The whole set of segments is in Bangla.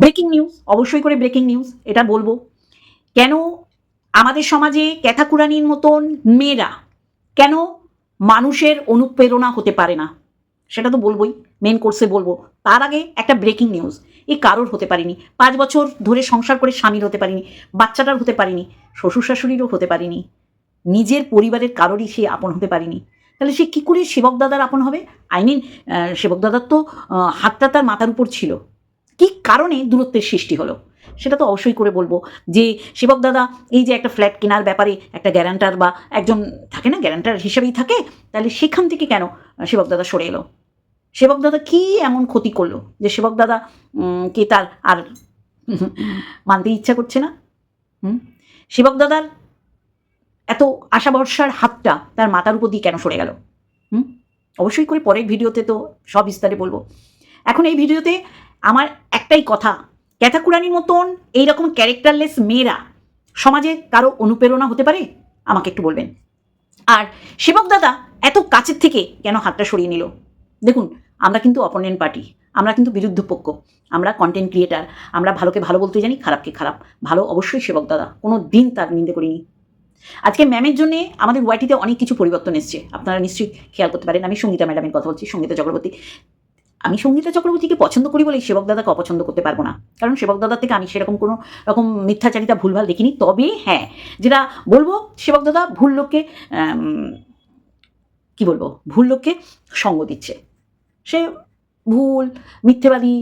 ব্রেকিং নিউজ অবশ্যই করে ব্রেকিং নিউজ এটা বলব। কেন আমাদের সমাজে ক্যাথাকুরানির মতন মেয়েরা, কেন মানুষের অনুপ্রেরণা হতে পারে না? সেটা তো বলবোই মেন কোর্সে বলব। তার আগে একটা ব্রেকিং নিউজ এই কারোর হতে পারিনি। পাঁচ বছর ধরে সংসার করে স্বামীর হতে পারিনি, বাচ্চাটার হতে পারিনি শ্বশুর শাশুড়িরও হতে পারিনি, নিজের পরিবারের কারোরই সে আপন হতে পারিনি। তাহলে সে কী করে সেবক দাদার আপন হবে? আই মিন সেবক দাদার তো হাতটা তার মাথার উপর ছিল। কী কারণে দূরত্বের সৃষ্টি হলো? সেটা তো অবশ্যই করে বলব যে সেবক দাদা এই যে একটা ফ্ল্যাট কেনার ব্যাপারে একটা গ্যারান্টার বা একজন থাকে না গ্যারান্টার হিসেবেই থাকে, তাহলে সেখান থেকে কেন সেবক দাদা সরে এলো? সেবক দাদা কী এমন ক্ষতি করল যে সেবক দাদা কে তার আর মানতে ইচ্ছা করছে না? হুম? সেবক দাদার এত আশা ভরসার হাতটা তার মাথার উপর দিয়ে কেন সরে গেল? হুম? অবশ্যই করে পরের ভিডিওতে তো সব বিস্তারে বলব। এখন এই ভিডিওতে আমার একটাই কথা, ক্যাথাকুরানির মতন এইরকম ক্যারেক্টারলেস মেয়েরা সমাজে কারও অনুপ্রেরণা হতে পারে? আমাকে একটু বলবেন। আর সেবক দাদা এত কাছের থেকে কেন হাতটা সরিয়ে নিল? দেখুন, আমরা কিন্তু অপোনেন্ট পার্টি, আমরা কিন্তু বিরুদ্ধ পক্ষ আমরা কন্টেন্ট ক্রিয়েটার আমরা ভালোকে ভালো বলতে জানি, খারাপকে খারাপ। ভালো অবশ্যই সেবক দাদা, কোনো দিন তার নিন্দে করিনি। আজকে ম্যামের জন্য আমাদের ওয়াইটিতে অনেক কিছু পরিবর্তন এসছে। আপনারা নিশ্চয়ই খেয়াল করতে পারেন, আমি সঙ্গীতা ম্যাডামের কথা বলছি, সঙ্গীতা চক্রবর্তী। আমি সঙ্গীতা চক্রবর্তীকে পছন্দ করি বলেই সেবক দাদাকে অপছন্দ করতে পারব না। কারণ সেবক দাদার থেকে আমি সেরকম কোনো রকম মিথ্যাচারিতা, ভুলভাল দেখিনি। তবে হ্যাঁ যেটা বলব, সেবক দাদা ভুল লোককে কি বলব, ভুল লোককে সঙ্গ দিচ্ছে। সে ভুল, মিথ্যেবাদী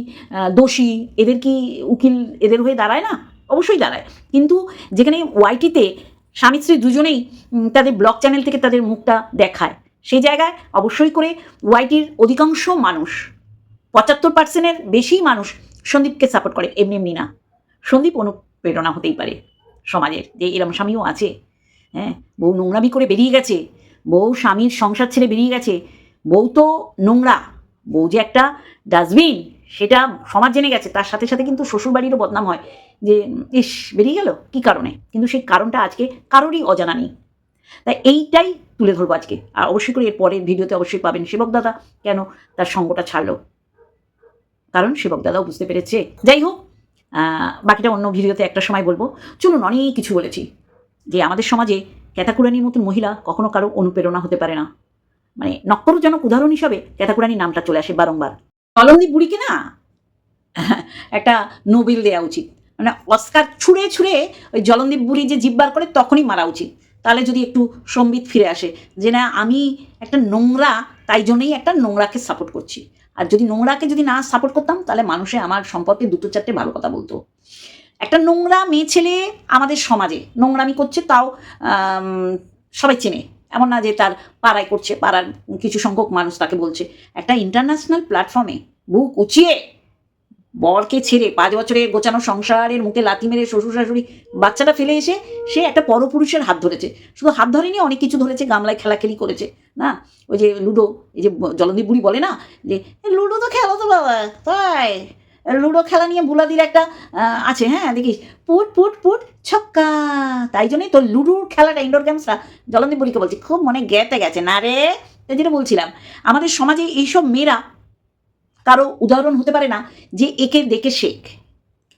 দোষী, এদের কি উকিল এদের হয়ে দাঁড়ায় না? অবশ্যই দাঁড়ায়। কিন্তু যেখানে ওয়াইটিতে স্বামী স্ত্রী দুজনেই তাদের ব্লগ চ্যানেল থেকে তাদের মুখটা দেখায়, সেই জায়গায় অবশ্যই করে ওয়াইটির অধিকাংশ মানুষ পঁচাত্তর পার্সেন্টের বেশি মানুষ সন্দীপকে সাপোর্ট করে, এমনি এমনি না। সন্দীপ অনুপ্রেরণা হতেই পারে সমাজের, যে এরম স্বামীও আছে হ্যাঁ? বউ নোংরামি করে বেরিয়ে গেছে, বউ স্বামীর সংসার ছেড়ে বেরিয়ে গেছে, বউ তো নোংরা, বউ যে একটা ডাস্টবিন সেটা সমাজ জেনে গেছে, তার সাথে সাথে কিন্তু শ্বশুরবাড়িরও বদনাম হয় যে, ইস, বেরিয়ে গেল? কি কারণে? কিন্তু সেই কারণটা আজকে কারোরই অজানা নেই। তাই এইটাই তুলে ধরবো আজকে। আর অবশ্যই করে এর পরের ভিডিওতে অবশ্যই পাবেন সেবক দাদা কেন তার সঙ্গটা ছাড়লো। কারণ সেবক দাদাও বুঝতে পেরেছে। যাই হোক বাকিটা অন্য ভিডিওতে একটা সময় বলব। চলুন অনেক কিছু বলেছি যে আমাদের সমাজে ক্যাথাকুরানির মতন মহিলা কখনো কারও অনুপ্রেরণা হতে পারে না। মানে নক্করজনক উদাহরণ হিসাবে ক্যাথাকুরানি নামটা চলে আসে বারংবার। কলমদীপ বুড়িকে না একটা নোবেল দেওয়া উচিত। মানে অস্কার ছুঁড়ে ছুঁড়ে ওই জলন্দীপ বুড়ি যে জিব্বার করে তখনই মারা উচিত। তাহলে যদি একটু সম্বিত ফিরে আসে যে না, আমি একটা নোংরা, তাই জন্যই একটা নোংরাকে সাপোর্ট করছি। আর যদি নোংরাকে যদি না সাপোর্ট করতাম, তাহলে মানুষে আমার সম্পর্কে দুটো চারটে ভালো কথা বলতো। একটা নোংরা মেয়ে ছেলে আমাদের সমাজে নোংরামি করছে, তাও সবাই চেনে। এমন না যে তার পাড়ায় করছে, পাড়ার কিছু সংখ্যক মানুষ তাকে বলছে। একটা ইন্টারন্যাশনাল প্ল্যাটফর্মে বুক উঁচিয়ে বরকে ছেড়ে পাঁচ বছরের গোছানো সংসারের মুখে লাথি মেরে শ্বশুর শাশুড়ি বাচ্চাটা ফেলে এসে সে একটা পরপুরুষের হাত ধরেছে। শুধু হাত ধরেনি, অনেক কিছু ধরেছে, গামলায় খেলাখেলি করেছে, না? ওই যে লুডো, এই যে জলদীপ বুড়ি বলে না? যে, লুডো তো খেলো তো বাবা, তাই? লুডো খেলা নিয়ে বুলাদির একটা আছে হ্যাঁ দেখিস? পুট পুট পুট, ছক্কা। তাই জন্যই তো লুডোর খেলাটা ইনডোর গেমসটা জলদীপ বুড়িকে বলছি। খুব মনে গেতে গেছে। না রে যেটা বলছিলাম। আমাদের সমাজে এইসব মেয়েরা কারও উদাহরণ হতে পারে না যে একে দেখে শেখ,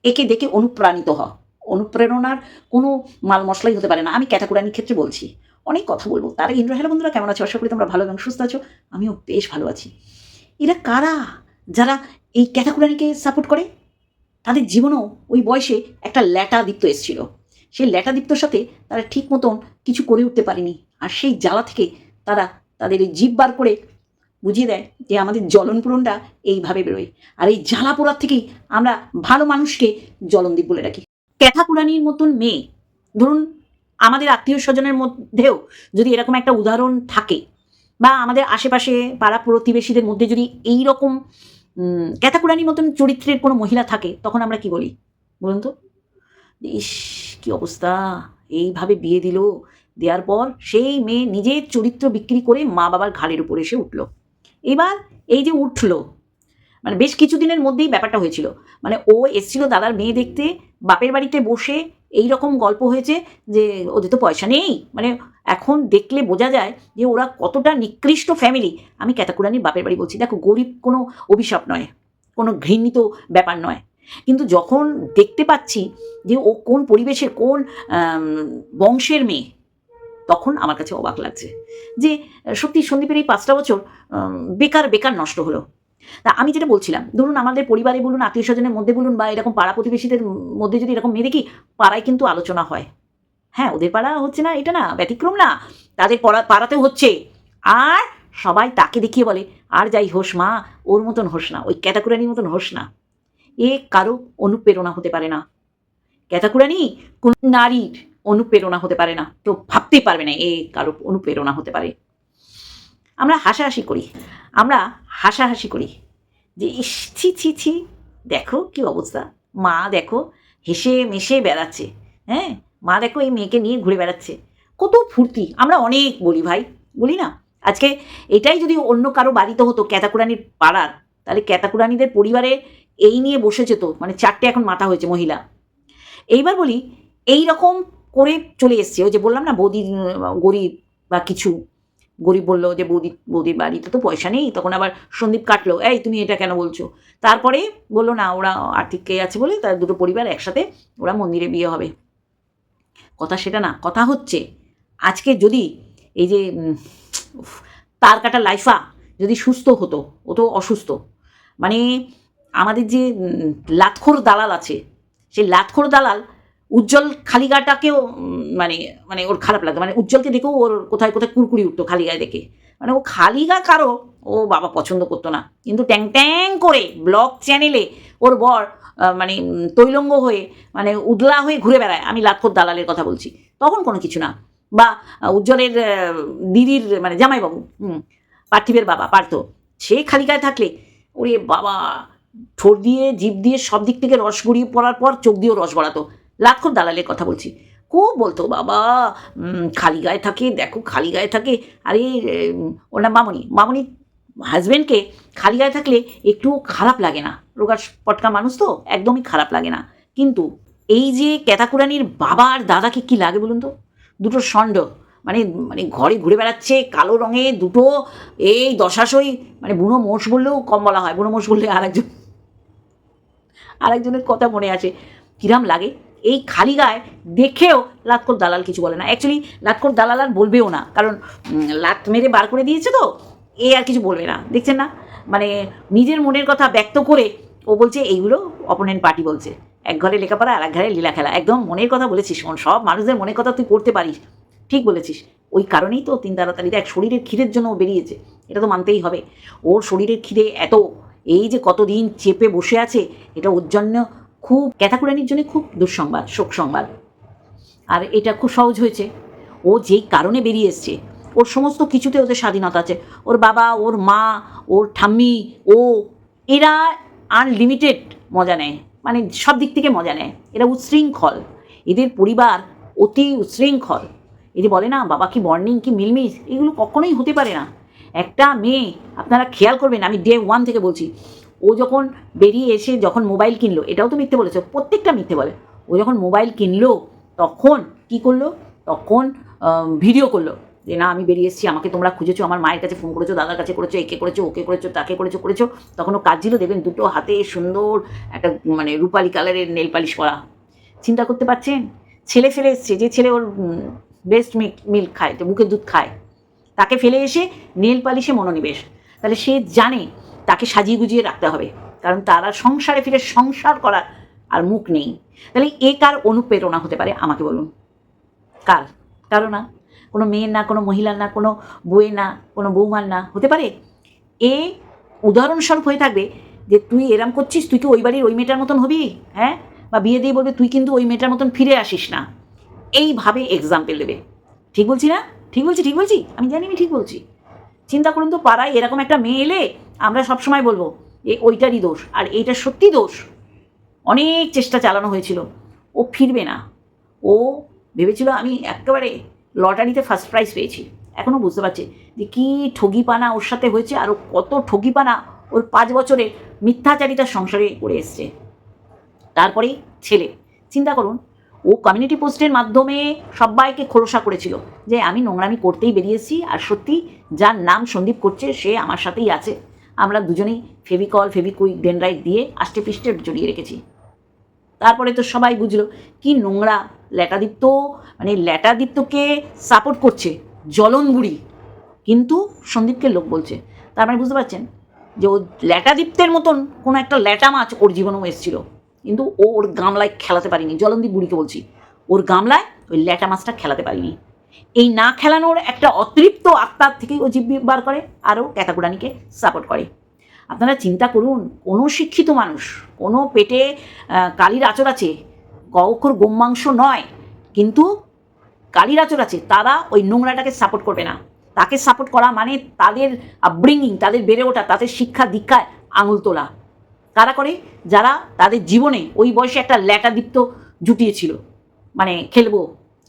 একে দেখে অনুপ্রাণিত হ। অনুপ্রেরণার কোনো মাল মশলাই হতে পারে না। আমি ক্যাটাকুরানির ক্ষেত্রে বলছি, অনেক কথা বলব। তার ইন্দ্র বন্ধুরা কেমন আছো? আশা করি তোমরা ভালো এবং সুস্থ আছো। আমিও বেশ ভালো আছি। এরা কারা? যারা এই ক্যাটাকুরানিকে সাপোর্ট করে? তাদের জীবনেও ওই বয়সে একটা ল্যাটা দীপ্ত এসেছিল। সেই ল্যাটাদীপ্তর সাথে তারা ঠিক মতন কিছু করে উঠতে পারেনি। আর সেই জ্বালা থেকে তারা তাদের এই জীব বার করে বুঝিয়ে দেয় যে আমাদের জ্বলন পূরণটা এইভাবে বেরোয়। আর এই জ্বালা পোড়ার থেকেই আমরা ভালো মানুষকে জ্বলনদীপ বলে রাখি ক্যাথা ক্যাথাকুরানির মতন মেয়ে, ধরুন আমাদের আত্মীয় স্বজনের মধ্যেও যদি এরকম একটা উদাহরণ থাকে বা আমাদের আশেপাশে পাড়া প্রতিবেশীদের মধ্যে যদি এই রকম ক্যাথাকুরানির মতন চরিত্রের কোনো মহিলা থাকে, তখন আমরা কি বলি? বলুন তো। ইস, কি অবস্থা। এইভাবে বিয়ে দিল। দেওয়ার পর সেই মেয়ে নিজের চরিত্র বিক্রি করে মা বাবার ঘাড়ের উপর এসে উঠল। এবার এই যে উঠল মানে বেশ কিছুদিনের মধ্যেই ব্যাপারটা হয়েছিল। মানে ও এসছিল দাদার মেয়ে দেখতে, বাপের বাড়িতে বসে এই রকম গল্প হয়েছে যে ওদের তো পয়সা নেই। মানে এখন দেখলে বোঝা যায় যে ওরা কতটা নিকৃষ্ট ফ্যামিলি আমি ক্যাতাকুরানির বাপের বাড়ি বলছি, দেখো গরিব কোনো অভিশাপ নয়, কোনো ঘৃণিত ব্যাপার নয়। কিন্তু যখন দেখতে পাচ্ছি যে ও কোন পরিবেশে কোন বংশের মেয়ে তখন আমার কাছে অবাক লাগছে যে, সত্যি সন্দীপের এই পাঁচটা বছর বেকার বেকার নষ্ট হলো। তা আমি যেটা বলছিলাম, ধরুন আমাদের পরিবারে বলুন আত্মীয় স্বজনের মধ্যে বলুন বা এরকম পাড়া প্রতিবেশীদের মধ্যে যদি এরকম মেয়ে দেখি, পাড়ায় কিন্তু আলোচনা হয়। হ্যাঁ ওদের পাড়া হচ্ছে না, এটা না, ব্যতিক্রম না, তাদের পড়া, পাড়াতেও হচ্ছে। আর সবাই তাকে দেখিয়ে বলে, আর যাই হোস মা, ওর মতন হোস না, ওই ক্যাটাকুরানির মতন হোস না। এ কারও অনুপ্রেরণা হতে পারে না। ক্যাটাকুরানি কোন নারীর অনুপ্রেরণা হতে পারে না। কেউ ভাবতেই পারবে না এ কারও অনুপ্রেরণা হতে পারে। আমরা হাসাহাসি করি। আমরা হাসাহাসি করি যে ইস, ছি ছি ছি, দেখো কি অবস্থা। মা দেখো হেসে মেশে বেড়াচ্ছে হ্যাঁ? মা দেখো এই মেয়েকে নিয়ে ঘুরে বেড়াচ্ছে। কত ফুর্তি। আমরা অনেক বলি ভাই, বলি না? আজকে এটাই যদি অন্য কারও বাড়িতে হতো ক্যাতাকুরানির পাড়ার, তাহলে ক্যাতাকুরানিদের পরিবারে এই নিয়ে বসেছে তো মানে চারটে এখন মাথা হয়েছে মহিলা। এইবার বলি এই রকম করে চলে এসছে। ওই যে বললাম না বৌদি উম, গরিব বা কিছু। গরিব বলল যে বৌদি বৌদির বাড়িতে তো পয়সা নেই। তখন আবার সন্দীপ কাটলো এই তুমি এটা কেন বলছো? তারপরে বলল না ওরা আর্থিক কে আছে বলে তার দুটো পরিবার একসাথে ওরা মন্দিরে বিয়ে হবে। কথা সেটা না কথা হচ্ছে আজকে যদি এই যে তার কাটা লাইফা যদি সুস্থ হতো ও তো অসুস্থ। মানে আমাদের যে লাতখোর দালাল আছে সেই লাতখোর দালাল উজ্জ্বল খালিগাটাকেও মানে মানে ওর খারাপ লাগতো। মানে উজ্জ্বলকে দেখেও ওর কোথায় কোথায় কুরকুরি উঠতো খালি গায়ে দেখে। মানে ও খালি গা কারও, ও বাবা পছন্দ করতো না। কিন্তু ট্যাং ট্যাং করে ব্লগ চ্যানেলে ওর বর মানে তৈলঙ্গ হয়ে মানে উদলা হয়ে ঘুরে বেড়ায়। আমি লাতখোর দালালের কথা বলছি। তখন কোনো কিছু না। বা উজ্জ্বলের দিদির মানে জামাইবাবু, হুম, পার্থিবের বাবা, পার্থ, সে খালি গায়ে থাকলে ওরে বাবা, ঠোঁট দিয়ে, জিভ দিয়ে সব দিক থেকে রস গড়িয়ে পড়ার পর চোখ দিয়েও রস গড়াতো। লাক্ষর দালালের কথা বলছি। খুব বলতো? বাবা খালি গায়ে থাকে, দেখো খালি গায়ে থাকে। আরে ওর নাম মামনি। মামনি হাজব্যান্ডকে খালি গায়ে থাকলে একটু খারাপ লাগে না। রোগা পটকা মানুষ তো, একদমই খারাপ লাগে না। কিন্তু এই যে ক্যাতাকুরানির বাবা আর দাদাকে কি লাগে বলুন তো? দুটো ষণ্ড। মানে মানে ঘরে ঘুরে বেড়াচ্ছে, কালো রঙে দুটো, এই দশাশই মানে বুনো মোষ বললেও কম বলা হয়। বুনো মোষ বললে আরেকজন, আরেকজনের কথা মনে আছে। কিরাম লাগে? এই খালি গায়ে দেখেও লাতকর দালাল কিছু বলে না। অ্যাকচুয়ালি লাতকর দালাল আর বলবেও না। কারণ লাত মেরে বার করে দিয়েছে তো, এ আর কিছু বলবে না। দেখছেন না? মানে নিজের মনের কথা ব্যক্ত করে ও বলছে, এইগুলো অপোনেন্ট পার্টি বলছে। এক ঘরে লেখাপড়া আর এক ঘরে লীলা খেলা। একদম মনের কথা বলেছিস সব মানুষদের মনের কথা তুই করতে পারিস। ঠিক বলেছিস। ওই কারণেই তো তিন তাড়াতাড়িতে এক শরীরের খিদের জন্য ও বেরিয়েছে। এটা তো মানতেই হবে। ওর শরীরের খিদে এত, এই যে কতদিন চেপে বসে আছে, এটা ওর জন্য খুব ক্যাথাকুরানির জন্য খুব দুঃসংবাদ, শোক সংবাদ। আর এটা খুব সহজ হয়েছে। ও যেই কারণে বেরিয়ে এসছে, ওর সমস্ত কিছুতে ওদের স্বাধীনতা আছে। ওর বাবা, ওর মা, ওর ঠাম্মি, ও, এরা আনলিমিটেড মজা নেয়। মানে সব দিক থেকে মজা নেয়। এরা উচ্ছৃঙ্খল। এদের পরিবার অতি উচ্ছৃঙ্খল। যে বলে না, বাবা কি বর্নিং কি মিলমিশ? এগুলো কখনোই হতে পারে না। একটা মেয়ে, আপনারা খেয়াল করবেন, আমি ডে ওয়ান থেকে বলছি ও যখন বেরিয়ে এসে যখন মোবাইল কিনলো, এটাও তো মিথ্যে বলেছে, প্রত্যেকটা মিথ্যে বলে। ও যখন মোবাইল কিনলো, তখন কি করল? তখন ভিডিও করল। যে না, আমি বেরিয়ে এসেছি, আমাকে তোমরা খুঁজেছো, আমার মায়ের কাছে ফোন করেছ, দাদার কাছে করেছ, একে করেছ, ওকে করেছ, তাকে করেছ করেছ। তখন ও কাজ ছিল দেখবেন দুটো হাতে সুন্দর একটা মানে রূপালি কালারের নেল পালিশ করা। চিন্তা করতে পারছেন? ছেলে ফেলে এসছে, যে ছেলে ওর বেস্ট মিল্ক মিল্ক খায়, যে বুকের দুধ খায়, তাকে ফেলে এসে নেল পালিশে মনোনিবেশ। তাহলে সে জানে তাকে সাজিয়ে গুজিয়ে রাখতে হবে। কারণ তারা সংসারে ফিরে সংসার করার আর মুখ নেই। তাহলে এ কার অনুপ্রেরণা হতে পারে আমাকে বলুন? কার? কারও না। কোনো মেয়ের না, কোনো মহিলার না, কোনো বউয়ের না, কোনো বৌমার না। হতে পারে? এ উদাহরণস্বরূপ হয়ে থাকবে যে তুই এরম করছিস, তুই কি ওই বাড়ির ওই মেয়েটার মতন হবি? হ্যাঁ? বা বিয়ে দিয়ে বলবে, তুই কিন্তু ওই মেয়েটার মতন ফিরে আসিস না। এইভাবে এক্সাম্পল দেবে। ঠিক বলছি না? ঠিক বলছি ঠিক বলছি? আমি জানি আমি ঠিক বলছি। চিন্তা করুন তো পাড়ায় এরকম একটা মেয়ে এলে আমরা সবসময় বলব, এ ওইটারই দোষ, আর এইটা সত্যি দোষ। অনেক চেষ্টা চালানো হয়েছিল। ও ফিরবে না। ও ভেবেছিল আমি একেবারে লটারিতে ফার্স্ট প্রাইজ পেয়েছি। এখনও বুঝতে পারছি যে কী ঠগিপানা ওর সাথে হয়েছে আর ও কত ঠগিপানা ওর পাঁচ বছরে মিথ্যাচারিতার সংসারে করে এসছে। তারপরে ছেলে। চিন্তা করুন, ও কমিউনিটি পোস্টের মাধ্যমে সবাইকে খোলসা করেছিল যে আমি নোংরামি করতেই বেরিয়েছি আর সত্যি যার নাম সন্দীপ করছে সে আমার সাথেই আছে। আমরা দুজনেই ফেভিকল ফেভিকুইক ডেনরাইট দিয়ে আষ্টে পিষ্টে জড়িয়ে রেখেছি। তারপরে তো সবাই বুঝলো, কি নোংরা ল্যাটাদীপ্ত মানে ল্যাটাদীপ্তকে সাপোর্ট করছে জ্বলন বুড়ি। কিন্তু সন্দীপকে লোক বলছে, তার মানে বুঝতে পারছেন? যে ও ল্যাটাদীপ্তের মতন কোনো একটা ল্যাটা মাছ ওর জীবনেও এসেছিল। কিন্তু ও ওর গামলায় খেলাতে পারিনি জলন্দীপ বুড়িকে বলছি। ওর গামলায় ওই ল্যাটা মাছটা খেলাতে পারিনি। এই না খেলানোর একটা অতৃপ্ত আত্মার থেকেই ও জীব বার করে, আরও ক্যাতাকুরানিকে সাপোর্ট করে। আপনারা চিন্তা করুন, কোনো শিক্ষিত মানুষ, কোনো পেটে কালির আচর আছে কখর গোমাংস নয়, কিন্তু কালির আচর আছে, তারা ওই নোংরাটাকে সাপোর্ট করবে না। তাকে সাপোর্ট করা মানে তাদের আপব্রিঙ্গিং তাদের বেড়ে ওঠা, তাদের শিক্ষা দীক্ষায় আঙুল তোলা। কারা করে? যারা তাদের জীবনে ওই বয়সে একটা ল্যাটাদীপ্ত জুটিয়েছিল। মানে খেলব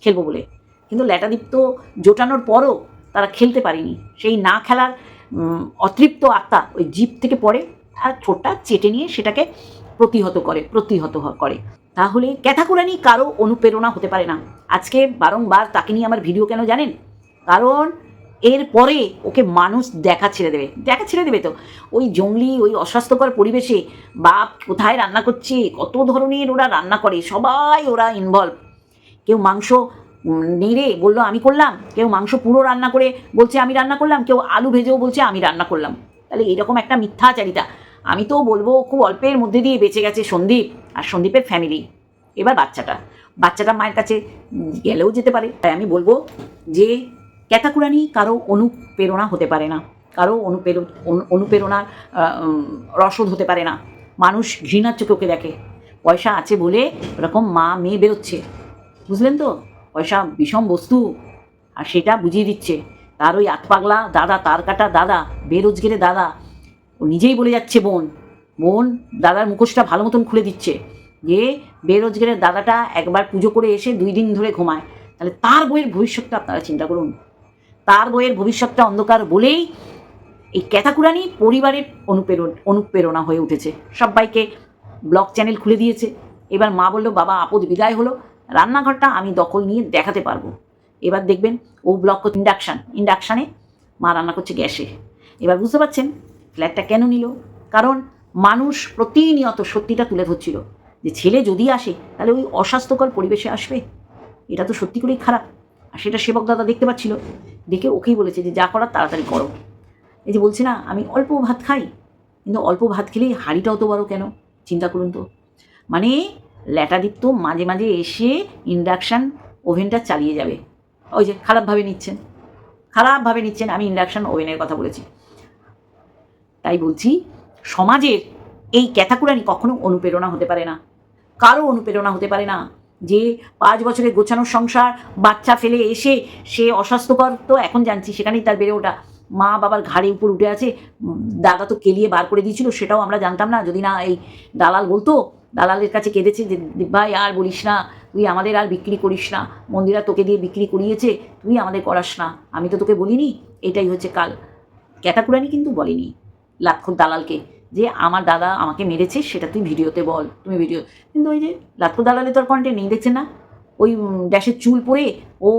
খেলব বলে। কিন্তু ল্যাটাদীপ্ত জোটানোর পরও তারা খেলতে পারেনি। সেই না খেলার অতৃপ্ত আত্মা ওই জিপ থেকে পড়ে আর ঠোঁটটা চেটে নিয়ে সেটাকে প্রতিহত করে প্রতিহত করে। তাহলে ক্যাথাকুরানি কারও অনুপ্রেরণা হতে পারে না। আজকে বারংবার তাকে নিয়ে আমার ভিডিও কেন জানেন? কারণ এর পরে ওকে মানুষ দেখা ছেড়ে দেবে। দেখা ছেড়ে দেবে তো। ওই জঙ্গলি, ওই অস্বাস্থ্যকর পরিবেশে বাপ কোথায় রান্না করছে, কত ধরনের ওরা রান্না করে, সবাই ওরা ইনভলভ কেউ মাংস নেড়ে বলল, আমি করলাম। কেউ মাংস পুরো রান্না করে বলছে, আমি রান্না করলাম। কেউ আলু ভেজেও বলছে, আমি রান্না করলাম। তাহলে এরকম একটা মিথ্যাচারিতা। আমি তো বলব, খুব অল্পের মধ্যে দিয়ে বেঁচে গেছে সন্দীপ, আর সন্দীপের ফ্যামিলি এবার বাচ্চাটা বাচ্চাটা মায়ের কাছে গেলেও যেতে পারে। তাই আমি বলব যে, ক্যাতাকুরানি কারও অনুপ্রেরণা হতে পারে না। কারও অনুপ্রের, অনু- অনুপ্রেরণার রসদ হতে পারে না। মানুষ ঘৃণার চোখে ওকে দেখে। পয়সা আছে বলে ওরকম মা মেয়ে বেরোচ্ছে। বুঝলেন তো? পয়সা বিষম বস্তু। আর সেটা বুঝিয়ে দিচ্ছে, তার ওই আতপাগলা দাদা, তার কাটা দাদা, বেরোজগেরে দাদা, ও নিজেই বলে যাচ্ছে বোন। বোন দাদার মুখোশটা ভালো মতন খুলে দিচ্ছে যে বেরোজগারের দাদাটা একবার পুজো করে এসে দুই দিন ধরে ঘুমায়। তাহলে তার বইয়ের ভবিষ্যৎটা আপনারা চিন্তা করুন। তার বইয়ের ভবিষ্যৎটা অন্ধকার বলেই এই ক্যাথাকুরানি পরিবারের অনুপ্রেরণ, অনুপ্রেরণা হয়ে উঠেছে। সবাইকে ব্লগ চ্যানেল খুলে দিয়েছে। এবার মা বলল, বাবা, আপদ বিদায় হলো। রান্নাঘরটা আমি দখল নিয়ে দেখাতে পারব। এবার দেখবেন ও ব্লক করছে ইন্ডাকশান ইন্ডাকশানে মা রান্না করছে গ্যাসে। এবার বুঝতে পারছেন ফ্ল্যাটটা কেন নিল? কারণ মানুষ প্রতিনিয়ত সত্যিটা তুলে ধরছিল। যে ছেলে যদি আসে, তাহলে ওই অস্বাস্থ্যকর পরিবেশে আসবে। এটা তো সত্যি করেই খারাপ। আর সেটা সেবক দাদা দেখতে পাচ্ছিল। দেখে ওকেই বলেছে যে, যা করার তাড়াতাড়ি করো। এই যে বলছে না, আমি অল্প ভাত খাই। কিন্তু অল্প ভাত খেলেই হাঁড়িটা অত বড় কেন? চিন্তা করুন তো। মানে ল্যাটাদীপ্ত মাঝে মাঝে এসে ইন্ডাকশান ওভেনটা চালিয়ে যাবে। ওই যে খারাপভাবে নিচ্ছেন। খারাপভাবে নিচ্ছেন, আমি ইন্ডাকশান ওভেনের কথা বলেছি। তাই বলছি, সমাজের এই ক্যাথাকুরানি কখনো অনুপ্রেরণা হতে পারে না। কারও অনুপ্রেরণা হতে পারে না যে পাঁচ বছরে গোছানো সংসার, বাচ্চা ফেলে এসে সে অস্বাস্থ্যকর তো এখন জানছি, সেখানেই তার বেড়ে ওঠা। মা বাবার ঘাড়ে উপর উঠে আছে দাদা তো কেলিয়ে বার করে দিয়েছিল, সেটাও আমরা জানতাম না। যদি না এই দালাল বলতো দালালের কাছে কেঁদেছে যে, ভাই আর বলিস না, তুই আমাদের আর বিক্রি করিস না, মন্দিরা তোকে দিয়ে বিক্রি করিয়েছে, তুই আমাদের করাস না, আমি তো তোকে বলিনি, এটাই হচ্ছে কাল। ক্যাতাকুরানি কিন্তু বলেনি লাক্ষর দালালকে যে আমার দাদা আমাকে মেরেছে, সেটা তুই ভিডিওতে বল, তুমি ভিডিও, কিন্তু ওই যে লাক্ষর দালালে তোর কন্টেন্ট নেই দেখছে না? ওই ড্যাশের চুল পরে ও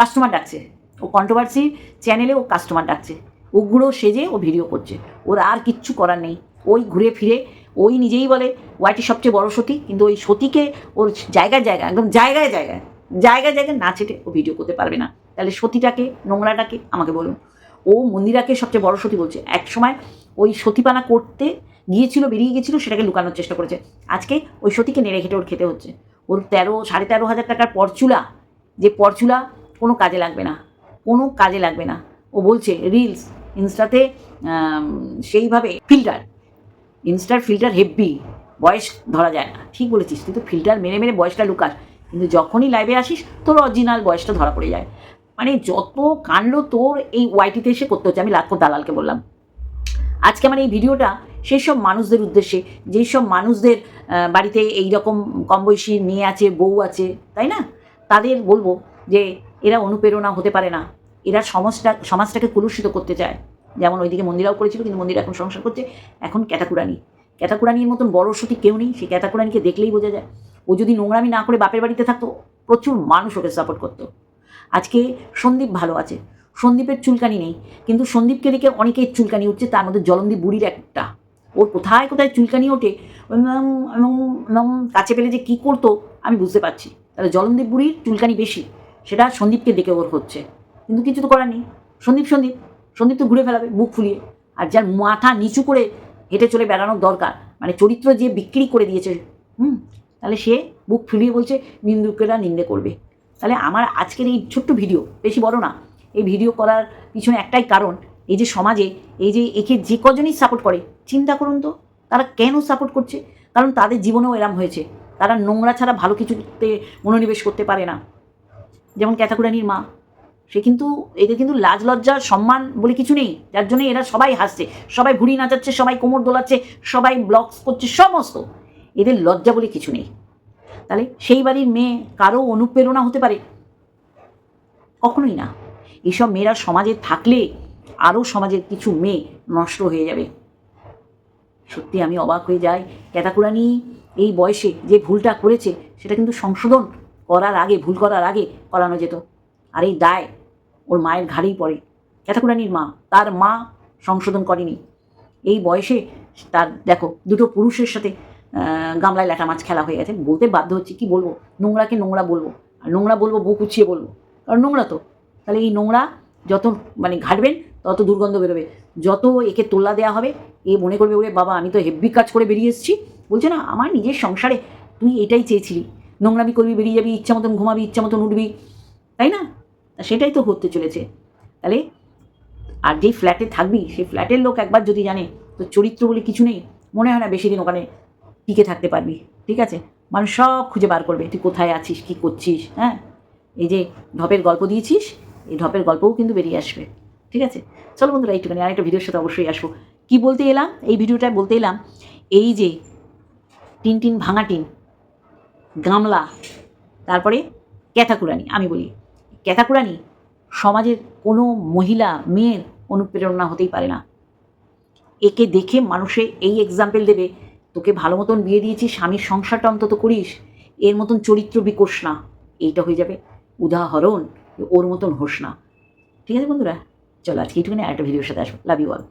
কাস্টমার ডাকছে, ও কন্ট্রোভার্সি চ্যানেলে ও কাস্টমার ডাকছে, উগ্র সেজে ও ভিডিও করছে, ওর আর কিচ্ছু করার নেই, ওই ঘুরে ফিরে ওই নিজেই বলে ওয়াইটি সবচেয়ে বড় সতী। কিন্তু ওই সতীকে ওর জায়গায় জায়গায়, একদম জায়গায় জায়গায় জায়গায় জায়গায় না ছেটে ও ভিডিও করতে পারবে না। তাহলে সতীটাকে, নোংরাটাকে আমাকে বলুন। ও মন্দিরাকে সবচেয়ে বড় সতী বলছে। এক সময় ওই সতীপানা করতে গিয়েছিল, বেরিয়ে গেছিল সেটাকে লুকানোর চেষ্টা করেছে। আজকে ওই সতীকে নেড়ে ঘেটে ওর খেতে হচ্ছে। ওর তেরো, সাড়ে তেরো হাজার টাকার পরচুলা, যে পরচুলা কোনো কাজে লাগবে না, কোনো কাজে লাগবে না। ও বলছে রিলস ইনস্টাতে সেইভাবে ফিল্টার ইনস্টার ফিল্টার হেভি বয়স ধরা যায় না। ঠিক বলেছিস তুই তো ফিল্টার মেরে মেরে বয়সটা লুকাস। কিন্তু যখনই লাইভে আসিস, তোর অরিজিনাল বয়সটা ধরা পড়ে যায়। মানে যত কাণ্ড তোর এই ওয়াইটিতে এসে করতে হচ্ছে, আমি লাক্ষ দালালকে বললাম। আজকে আমার এই ভিডিওটা সেই সব মানুষদের উদ্দেশ্যে যেই সব মানুষদের বাড়িতে এই রকম কম বয়সী মেয়ে আছে, বউ আছে, তাই না? তাদের বলব যে, এরা অনুপ্রেরণা হতে পারে না। এরা সমাজটা, সমাজটাকে কলুষিত করতে চায়। যেমন ওইদিকে মন্দিরাও করেছিল, কিন্তু মন্দির এখন সংসার করছে। এখন ক্যাতাকুরানি ক্যাতাকুরানির মতন বড় সতী কেউ নেই, সেই ক্যাতাকুরানিকে দেখলেই বোঝা যায়। ও যদি নোংরামি না করে বাপের বাড়িতে থাকতো, প্রচুর মানুষ ওকে সাপোর্ট করতো। আজকে সন্দীপ ভালো আছে। সন্দীপের চুলকানি নেই, কিন্তু সন্দীপকে দেখে অনেকের চুলকানি উঠছে, তার মধ্যে জলন্দীপ বুড়ির একটা। ওর কোথায় কোথায় চুলকানি ওঠে কাছে পেলে যে কী করতো, আমি বুঝতে পারছি। তাহলে জলমদীপ বুড়ির চুলকানি বেশি, সেটা সন্দীপকে দেখে ওর হচ্ছে। কিন্তু কিছু তো করার নেই। সন্দীপ সন্দীপ। সন্দীপ তো ঘুরে ফেলাবে বুক ফুলিয়ে। আর যার মাথা নিচু করে হেঁটে চলে বেড়ানোর দরকার মানে চরিত্র যে বিক্রি করে দিয়েছে, হুম, তাহলে সে বুক ফুলিয়ে বলছে, নিন্দুকেরা নিন্দে করবে। তাহলে আমার আজকের এই ছোট্ট ভিডিও, বেশি বড় না, এই ভিডিও করার পিছনে একটাই কারণ, এই যে সমাজে, এই যে একে যে কজনই সাপোর্ট করে, চিন্তা করুন তো, তারা কেন সাপোর্ট করছে? কারণ তাদের জীবনেও এরম হয়েছে, তারা নোংরা ছাড়া ভালো কিছুতে মনোনিবেশ করতে পারে না। যেমন ক্যাথাকুরানির মা সে কিন্তু, এদের কিন্তু লাজ লজ্জা, সম্মান বলে কিছু নেই। যার জন্য এরা সবাই হাসছে, সবাই ভুড়ি নাচাচ্ছে, সবাই কোমর দোলাচ্ছে, সবাই ব্লগস করছে, সমস্ত। এদের লজ্জা বলে কিছু নেই। তাহলে সেই বাড়ির মেয়ে কারও অনুপ্রেরণা হতে পারে? কখনোই না। এসব মেয়েরা সমাজে থাকলে আরও সমাজের কিছু মেয়ে নষ্ট হয়ে যাবে। সত্যি আমি অবাক হয়ে যাই। ক্যাতাকুরানি এই বয়সে যে ভুলটা করেছে, সেটা কিন্তু সংশোধন করার আগে, ভুল করার আগে করানো যেত। আর এই দায় ওর মায়ের ঘাড়েই পড়ে। ক্যাতাকুরানির মা, তার মা সংশোধন করেনি। এই বয়সে তার, দেখো, দুটো পুরুষের সাথে গামলায় ল্যাটা মাছ খেলা হয়ে গেছে। বলতে বাধ্য হচ্ছে, কি বলব? নোংরাকে নোংরা বলব। আর নোংরা বলব, বুক উছিয়ে বলব। কারণ নোংরা তো। তাহলে এই নোংরা যত মানে ঘাটবেন তত দুর্গন্ধ বেরোবে। যত একে তোল্লা দেওয়া হবে, এ মনে করবে, ওরে বাবা, আমি তো হেব্বি কাজ করে বেরিয়ে এসেছি। বলছে, না, আমার নিজের সংসারে তুই এটাই চেয়েছিলি। নোংরামি করবি, বেরিয়ে যাবি, ইচ্ছা মতন ঘুমাবি, ইচ্ছা মতন উঠবি। তাই না? সেটাই তো হতে চলেছে। তাহলে, আর যেই ফ্ল্যাটে থাকবি, সেই ফ্ল্যাটের লোক একবার যদি জানে তো চরিত্র বলে কিছু নেই, মনে হয় না বেশি দিন ওখানে টিকে থাকতে পারবি। ঠিক আছে? মানুষ সব খুঁজে বার করবে, তুই কোথায় আছিস, কী করছিস হ্যাঁ? এই যে ঢপের গল্প দিয়েছিস, এই ঢপের গল্পও কিন্তু বেরিয়ে আসবে। ঠিক আছে? চলো বন্ধুরা, একটুখানি আরেকটা ভিডিওর সাথে অবশ্যই আসব। কি বলতে এলাম? এই ভিডিওটায় বলতে এলাম, এই যে টিন টিন ভাঙা টিন, গামলা, তারপরে ক্যাথাকুরানি, আমি বলি। ক্যাথাকুরানি সমাজের কোনো মহিলা, মেয়ের অনুপ্রেরণা হতেই পারে না। একে দেখে মানুষে এই এক্সাম্পল দেবে, তোকে ভালো মতন বিয়ে দিয়েছি, স্বামীর সংসারটা অন্তত করিস, এর মতন চরিত্র বিকোষ না। এইটা হয়ে যাবে উদাহরণ, ওর মতন হোস না। ঠিক আছে বন্ধুরা? চলো আজকে এইটুখানি আরেকটা ভিডিওর সাথে আসব। Love you all